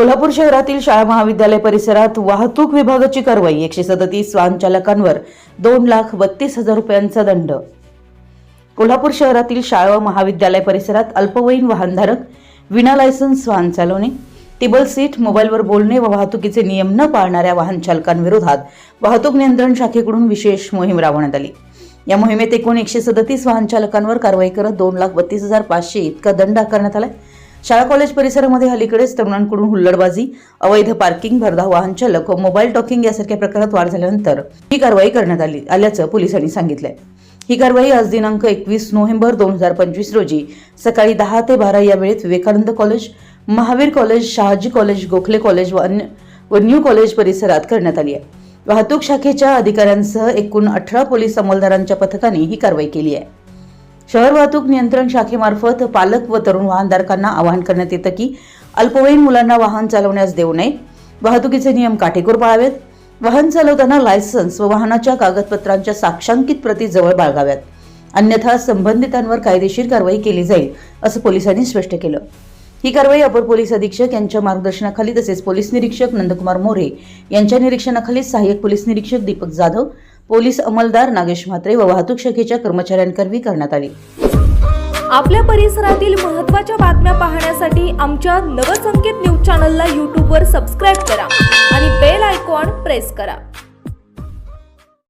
कोल्हापूर शहरातील शाळा महाविद्यालय परिसरात वाहतूक विभागाची कारवाई एकशे सदतीस वाहन चालकांवर दोन लाख बत्तीस हजार रुपयांचा दंड. कोल्हापूर शहरातील शाळा महाविद्यालय परिसरात अल्पवयीन वाहनधारक विना लायसन्स वाहन चालवणे टेबल सीट मोबाईलवर बोलणे व वाहतुकीचे नियम न पाळणाऱ्या वाहन चालकांविरोधात वाहतूक नियंत्रण शाखेकडून विशेष मोहीम राबवण्यात आली. या मोहिमेत एकूण एकशे सदतीस वाहन चालकांवर कारवाई करत दोन लाख बत्तीस हजार पाचशे इतका दंड आकारण्यात आलाय. शाळा कॉलेज परिसरामध्ये अलीकडेच तरुणांकडून हुल्लडबाजी अवैध पार्किंग भरधाव वाहन चालक व मोबाईल टॉकिंग यासारख्या प्रकारात वाढ झाल्यानंतर ही कारवाई करण्यात आली आल्याचं पोलिसांनी सांगितलंय. ही कारवाई आज दिनांक एकवीस नोव्हेंबर दोन हजार पंचवीस रोजी सकाळी दहा ते बारा या वेळेत Vivekanand college Mahavir college Shahaji college Gokhale college व अन्य व न्यू कॉलेज परिसरात करण्यात आली आहे. वाहतूक शाखेच्या अधिकाऱ्यांसह एकूण अठरा पोलीस अंमलदारांच्या पथकाने ही कारवाई केली आहे. शहर वाहतूक नियंत्रण शाखेमार्फत पालक व तरुण वाहनधारकांना आवाहन करण्यात येतं की अल्पवयीन मुलांना वाहन चालवण्यास देऊ नये. वाहतुकीचे नियम काटेकोर पाळावेत. वाहन चालवताना लायसन्स व वाहनाच्या कागदपत्रांच्या साक्षांकित प्रती जवळ बाळगाव्यात. अन्यथा संबंधितांवर कायदेशीर कारवाई केली जाईल असं पोलिसांनी स्पष्ट केलं. ही कारवाई अपर पोलीस अधीक्षक यांच्या मार्गदर्शनाखाली तसेच पोलीस निरीक्षक नंदकुमार मोरे यांच्या निरीक्षणाखाली सहाय्यक पोलीस निरीक्षक दीपक जाधव पोलीस अंमलदार नागेश म्हात्रे व वाहतूक शाखेच्या कर्मचाऱ्यांकरवी करण्यात आली. आपल्या परिसरातील महत्त्वाच्या बातम्या पाहण्यासाठी आमच्या नवसंकेत न्यूज चॅनलला यूट्यूबवर सबस्क्राईब करा आणि बेल आयकॉन प्रेस करा.